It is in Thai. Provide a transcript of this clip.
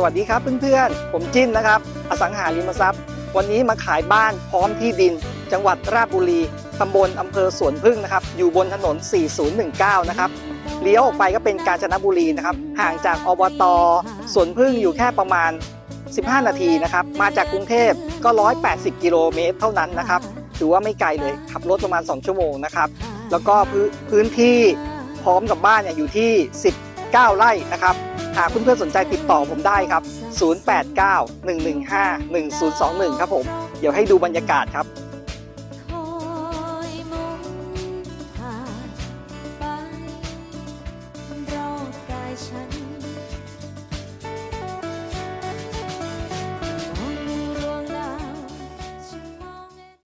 สวัสดีครับเพื่อนๆ ผมจิ้นนะครับ อสังหาริมทรัพย์ วันนี้มาขายบ้านพร้อมที่ดิน จังหวัดราชบุรี ตำบลอำเภอสวนพึ่งนะครับ อยู่บนถนน 4019 นะครับ เลี้ยวออกไปก็เป็นกาญจนบุรีนะครับ ห่างจากอบตสวนพึ่งอยู่แค่ประมาณ 15 นาทีนะครับ มาจากกรุงเทพก็ 180 กิโลเมตรเท่านั้นนะครับ ถือว่าไม่ไกลเลย ขับรถประมาณ 2 ชั่วโมงนะครับ แล้วก็พื้นพื้นที่พร้อมกับบ้านเนี่ยอยู่ที่ 19 ไร่นะครับ หากเพื่อนๆสนใจติดต่อผมได้ครับ 0891151021 ครับผม เดี๋ยวให้ดูบรรยากาศครับฉัน